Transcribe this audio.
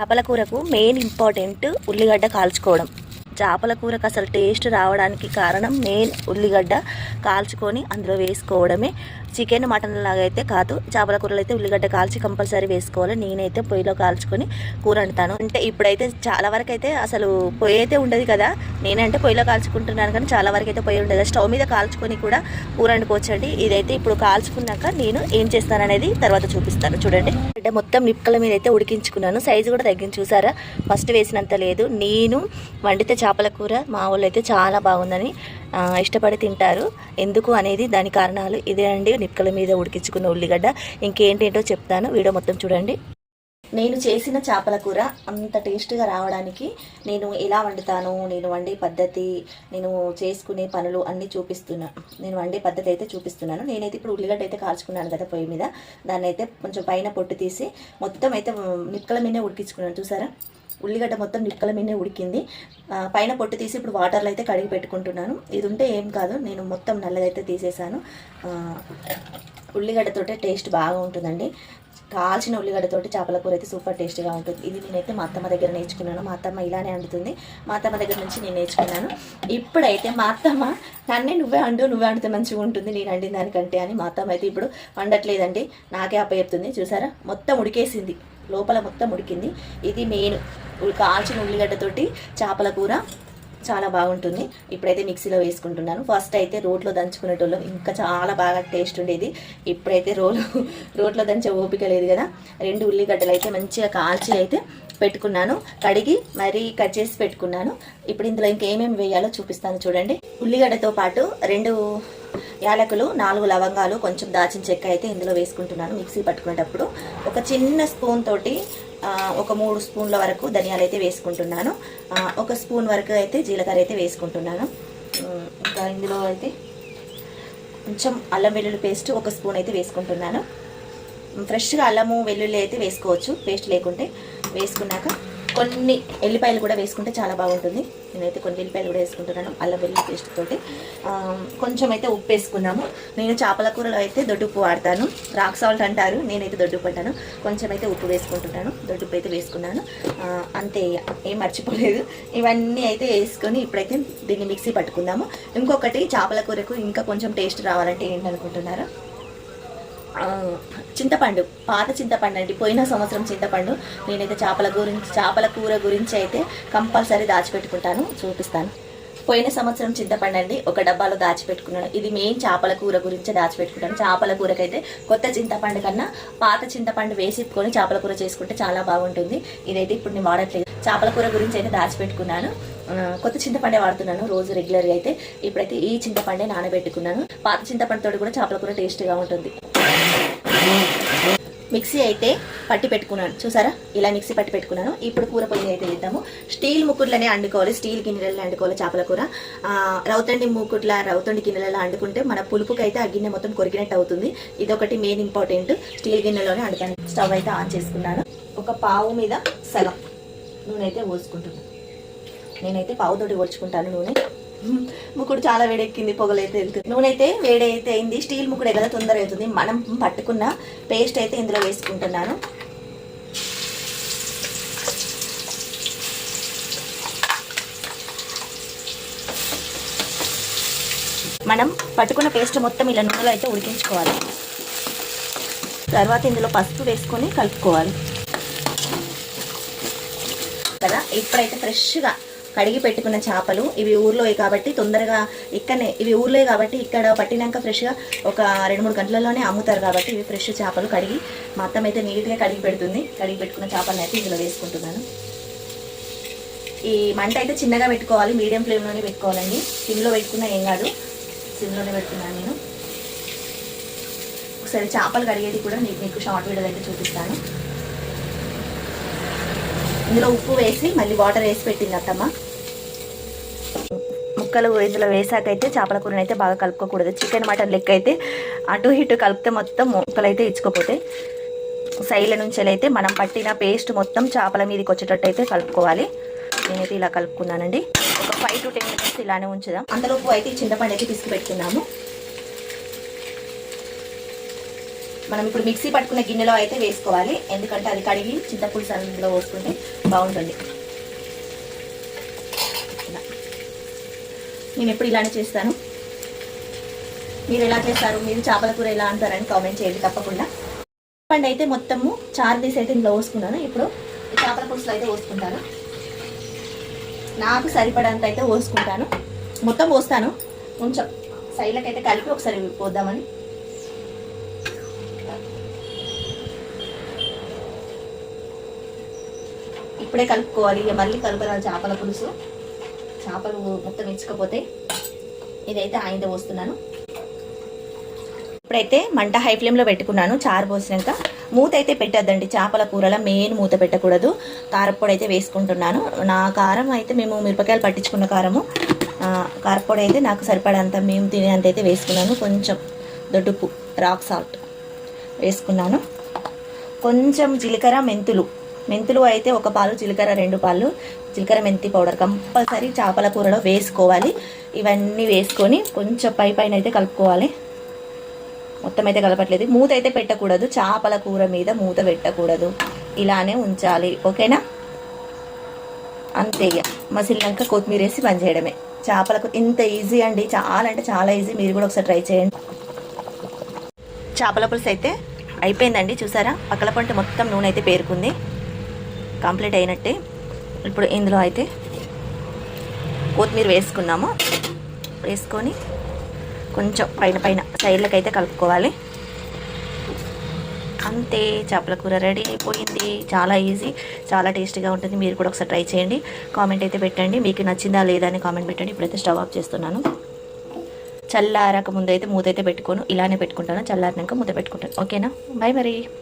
తపల కూరకు main important ఉల్లిగడ్డ కాల్చుకోవడం చేపల కూరకు అసలు టేస్ట్ రావడానికి కారణం మెయిన్ ఉల్లిగడ్డ కాల్చుకొని అందులో వేసుకోవడమే. చికెన్ మటన్ లాగా అయితే కాదు. చేపల కూరలో అయితే ఉల్లిగడ్డ కాల్చి కంపల్సరీ వేసుకోవాలి. నేనైతే పొయ్యిలో కాల్చుకొని కూర వండుతాను అంటే ఇప్పుడైతే చాలా వరకు అయితే అసలు పొయ్యి అయితే ఉండదు కదా. నేనంటే పొయ్యిలో కాల్చుకుంటున్నాను కానీ చాలా వరకు అయితే పొయ్యి ఉండదు. స్టవ్ మీద కాల్చుకొని కూడా కూర వండుకోవచ్చండి. ఇదైతే ఇప్పుడు కాల్చుకున్నాక నేను ఏం చేస్తాను అనేది తర్వాత చూపిస్తాను. చూడండి. అంటే మొత్తం నిప్పుకల మీద అయితే ఉడికించుకున్నాను. సైజు కూడా తగ్గించి చూసారా? ఫస్ట్ వేసినంత లేదు. నేను వండితే చేపల కూర మా వాళ్ళు అయితే చాలా బాగుందని ఇష్టపడి తింటారు. ఎందుకు అనేది దాని కారణాలు ఇదే అండి. నిప్పుకల మీద ఉడికించుకున్న ఉల్లిగడ్డ ఇంకేంటేంటో చెప్తాను. వీడియో మొత్తం చూడండి. నేను చేసిన చేపల కూర అంత టేస్ట్గా రావడానికి నేను ఎలా వండుతాను నేను వండే పద్ధతి నేను చేసుకునే పనులు అన్నీ చూపిస్తున్నా నేను వండే పద్ధతి అయితే చూపిస్తున్నాను. నేనైతే ఇప్పుడు ఉల్లిగడ్డ అయితే కాల్చుకున్నాను కదా పొయ్యి మీద. దాన్ని అయితే కొంచెం పైన పొట్టు తీసి మొత్తం అయితే నిక్కల మీదే ఉడికించుకున్నాను. చూసారా? ఉల్లిగడ్డ మొత్తం నిక్కల మీదనే ఉడికింది. పైన పొట్టు తీసి ఇప్పుడు వాటర్లో అయితే కడిగి పెట్టుకుంటున్నాను. ఇది ఉంటే ఏం కాదు నేను మొత్తం నల్లదైతే తీసేసాను ఉల్లిగడ్డతోటే టేస్ట్ బాగా ఉంటుందండి కాల్చిన ఉల్లిగడ్డతోటి చేపల కూర అయితే సూపర్ టేస్ట్గా ఉంటుంది. ఇది నేనైతే మా అత్తమ్మ దగ్గర నేర్చుకున్నాను. మా అత్తమ్మ ఇలానే వండుతుంది. మా అత్తమ్మ దగ్గర నుంచి నేను నేర్చుకున్నాను. ఇప్పుడైతే మా అత్తమ్మ నన్నే నువ్వే వండు నువ్వే వండితే మంచిగా ఉంటుంది. నేను వండిన దానికంటే అని మా అత్తమ్మ అయితే ఇప్పుడు వండట్లేదండి. నాకే అప్పచెప్తుంది. చూసారా? మొత్తం ఉడికేసింది. లోపల మొత్తం ఉడికింది. ఇది మెయిన్. కాల్చిన ఉల్లిగడ్డతోటి చేపల కూర చాలా బాగుంటుంది. ఇప్పుడైతే మిక్సీలో వేసుకుంటున్నాను. ఫస్ట్ అయితే రోట్లో దంచుకునేటోళ్ళం ఇంకా చాలా బాగా టేస్ట్ ఉండేది. ఇప్పుడైతే రోలు రోట్లో దంచే ఓపిక లేదు కదా. రెండు ఉల్లిగడ్డలు అయితే మంచిగా కాల్చి అయితే పెట్టుకున్నాను. కడిగి మరీ కట్ చేసి పెట్టుకున్నాను. ఇప్పుడు ఇందులో ఇంకేమేమి వేయాలో చూపిస్తాను చూడండి. ఉల్లిగడ్డతో పాటు రెండు యాలకులు నాలుగు లవంగాలు కొంచెం దాచిన చెక్క అయితే ఇందులో వేసుకుంటున్నాను మిక్సీ పట్టుకునేటప్పుడు. ఒక చిన్న స్పూన్ తోటి ఒక మూడు స్పూన్ల వరకు ధనియాలు అయితే వేసుకుంటున్నాను. ఒక స్పూన్ వరకు అయితే జీలకర్ర అయితే వేసుకుంటున్నాను. ఇంకా ఇందులో అయితే కొంచెం అల్లం వెల్లుల్లి పేస్ట్ ఒక స్పూన్ అయితే వేసుకుంటున్నాను. ఫ్రెష్గా అల్లము వెల్లుల్లి అయితే వేసుకోవచ్చు పేస్ట్ లేకుంటే. వేసుకున్నాక కొన్ని ఎల్లిపాయలు కూడా వేసుకుంటే చాలా బాగుంటుంది. నేనైతే కొన్ని ఎల్లిపాయలు కూడా వేసుకుంటున్నాను అల్లం వెల్లుల్లి పేస్ట్ తోటి. కొంచెం అయితే ఉప్పు వేసుకున్నాము. నేను చేపల కూరలో అయితే దొడ్డుప్పు వాడతాను. రాక్ సాల్ట్ అంటారు నేనైతే దొడ్డుప్పు అంటాను. కొంచెం అయితే ఉప్పు వేసుకుంటుంటాను దొడ్డుప్పు అయితే వేసుకున్నాను. అంతే ఏం మర్చిపోలేదు. ఇవన్నీ అయితే వేసుకొని ఇప్పుడైతే దీన్ని మిక్సీ పట్టుకుందాము. ఇంకొకటి చేపల కూరకు ఇంకా కొంచెం టేస్ట్ రావాలంటే ఏంటనుకుంటున్నారా చింతపండు పాత చింతపండు అండి. పోయిన సంవత్సరం చింతపండు. నేనైతే చేపల గురించి చేపల కూర గురించి అయితే కంపల్సరీ దాచిపెట్టుకుంటాను చూపిస్తాను. పోయిన సంవత్సరం చింతపండు అండి ఒక డబ్బాలో దాచిపెట్టుకున్నాను. ఇది మెయిన్ చేపల కూర గురించి దాచిపెట్టుకుంటాను. చేపల కూరకైతే కొత్త చింతపండు కన్నా పాత చింతపండు వేసిపుకొని చేపల కూర చేసుకుంటే చాలా బాగుంటుంది. ఇదైతే ఇప్పుడు నేను వాడట్లేదు. చేపల కూర గురించి అయితే దాచిపెట్టుకున్నాను. కొత్త చింతపండే వాడుతున్నాను రోజు రెగ్యులర్గా అయితే. ఇప్పుడైతే ఈ చింతపండే నానబెట్టుకున్నాను. పాత చింతపండుతో కూడా చేపల కూర టేస్ట్గా ఉంటుంది. మిక్సీ అయితే పట్టి పెట్టుకున్నాను. చూసారా? ఇలా మిక్సీ పట్టి పెట్టుకున్నాను. ఇప్పుడు కూర పొయ్యి అయితే వేద్దాము. స్టీల్ ముక్కుట్లనే వండుకోవాలి స్టీల్ గిన్నెలలో వండుకోవాలి చేపల కూర. ఆ, రౌతండి ముక్కుట్ల రౌతండి గిన్నెలలో వండుకుంటే మన పులుపుకైతే ఆ గిన్నె మొత్తం కొరికినట్టు అవుతుంది. ఇదొకటి మెయిన్ ఇంపార్టెంట్ స్టీల్ గిన్నెలోనే వండుతాను స్టవ్ అయితే ఆన్ చేసుకున్నాను. ఒక పావు మీద సగం నూనె అయితే పోసుకుంటున్నాను. నేనైతే పావుతోటి ఓడ్చుకుంటాను నూనె. ముక్కుడు చాలా వేడెక్కింది పొగలైతే వెళ్తుంది. నూనె అయితే వేడైతే అయింది స్టీల్ ముక్కుడు కదా తొందర అవుతుంది మనం పట్టుకున్న పేస్ట్ అయితే ఇందులో వేసుకుంటున్నాను. మనం పట్టుకున్న పేస్ట్ మొత్తం ఇలా నూనెలో అయితే ఉడికించుకోవాలి. తర్వాత ఇందులో పసుపు వేసుకొని కలుపుకోవాలి. కదా ఇప్పుడైతే ఫ్రెష్గా కడిగి పెట్టుకున్న చేపలు. ఇవి ఊర్లోవి కాబట్టి తొందరగా ఇక్కడనే ఇవి ఊర్లోవి కాబట్టి ఇక్కడ పట్టినాక ఫ్రెష్గా ఒక రెండు మూడు గంటలలోనే అమ్ముతారు కాబట్టి ఇవి ఫ్రెష్ చేపలు కడిగి మా అత్తమ్మ అయితే నీట్గా కడిగి పెడుతుంది. కడిగి పెట్టుకున్న చేపలను అయితే ఇందులో వేసుకుంటున్నాను. ఈ మంట అయితే చిన్నగా పెట్టుకోవాలి మీడియం ఫ్లేమ్లోనే పెట్టుకోవాలండి. సిమ్లో పెట్టుకున్నా ఏం కాదు. సిమ్లోనే పెడుతున్నాను నేను. ఒకసారి చేపలు కడిగేది కూడా నీకు మీకు షార్ట్ వీడియో అయితే చూపిస్తాను. ఇందులో ఉప్పు వేసి మళ్ళీ వాటర్ వేసి పెట్టింది అత్తమ్మ. ముక్కలు ఇందులో వేసాకైతే చేపల కూరని అయితే బాగా కలుపుకోకూడదు. చికెన్ మటన్ లెక్క అయితే అటు ఇటు కలిపితే మొత్తం ముక్కలు అయితే ఇచ్చుకోపోతాయి సైడ్ల నుంచి అయితే మనం పట్టిన పేస్ట్ మొత్తం చేపల మీదకి వచ్చేటట్టు అయితే కలుపుకోవాలి. నేనైతే ఇలా కలుపుకున్నానండి. ఒక ఫైవ్ టు టెన్ మినిట్స్ ఇలానే ఉంచుదాం. అంతలోపు అయితే చింతపండు అయితే తీసుకుపెట్టుకున్నాము మనం ఇప్పుడు మిక్సీ పట్టుకున్న గిన్నెలో అయితే వేసుకోవాలి. ఎందుకంటే అది కడిగి చింతపులుసు అందులో పోసుకుంటే బాగుంటుంది. నేను ఎప్పుడు ఇలానే చేస్తాను. మీరు ఎలా చేస్తారు? మీరు చేపల కూర ఎలా అంటారని కామెంట్ చేయండి తప్పకుండా. పండు అయితే మొత్తము చారు తీసి అయితే ఇందులో పోసుకున్నాను. ఇప్పుడు చేపల పులుసులు అయితే పోసుకుంటాను. నాకు సరిపడంత అయితే పోసుకుంటాను. మొత్తం పోస్తాను. కొంచెం సైడ్లకైతే అయితే కలిపి ఒకసారి పోద్దామని. ఇప్పుడే కలుపుకోవాలి. ఇక మళ్ళీ కలపరాలి చేపల పులుసు. చేపలు మొత్తం ఇచ్చకపోతే ఇదైతే ఆయనతో పోస్తున్నాను. ఇప్పుడైతే మంట హై ఫ్లేమ్లో పెట్టుకున్నాను. చారు పోసినాక మూత అయితే పెట్టద్దండి. చేపల కూరలో మెయిన్ మూత పెట్టకూడదు. కారప్పొడి అయితే వేసుకుంటున్నాను. నా కారం అయితే మేము మిరపకాయలు పట్టించుకున్న కారము. కారపొడి కారప్పొడి అయితే నాకు సరిపడంత మేము తినేంత అయితే వేసుకున్నాను. కొంచెం దొడ్డుపు రాక్ సాల్ట్ వేసుకున్నాను. కొంచెం జీలకర్ర మెంతులు మెంతులు అయితే ఒక పాలు జీలకర్ర రెండు పాలు జీలకర్ర మెంతి పౌడర్ కంపల్సరీ చేపల కూరలో వేసుకోవాలి. ఇవన్నీ వేసుకొని కొంచెం పై పైన అయితే కలుపుకోవాలి. మొత్తం అయితే కలపట్లేదు. మూత అయితే పెట్టకూడదు. చేపల కూర మీద మూత పెట్టకూడదు. ఇలానే ఉంచాలి. ఓకేనా? అంతే ఇక. మసిలినాక కొత్తిమీర వేసి బంద్ చేయడమే. చేపలకు ఇంత ఈజీ అండి. చాలా అంటే చాలా ఈజీ. మీరు కూడా ఒకసారి ట్రై చేయండి. చేపల పులుసు అయితే అయిపోయిందండి. చూసారా? పక్కల పంట మొత్తం నూనె అయితే పేరుకుంది. కంప్లీట్ అయినట్టే. ఇప్పుడు ఇందులో అయితే కొత్తిమీర వేసుకున్నాము. వేసుకొని కొంచెం పైన పైన సైడ్లకు అయితే కలుపుకోవాలి. అంతే చేపల కూర రెడీ అయిపోయింది. చాలా ఈజీ చాలా టేస్టీగా ఉంటుంది. మీరు కూడా ఒకసారి ట్రై చేయండి. కామెంట్ అయితే పెట్టండి. మీకు నచ్చిందా లేదా అని కామెంట్ పెట్టండి. ఇప్పుడైతే స్టవ్ ఆఫ్ చేస్తున్నాను. చల్లారక ముందు అయితే మూత అయితే పెట్టుకోను. ఇలానే పెట్టుకుంటాను. చల్లారినాక మూత పెట్టుకుంటాను. ఓకేనా? బాయ్ మరి.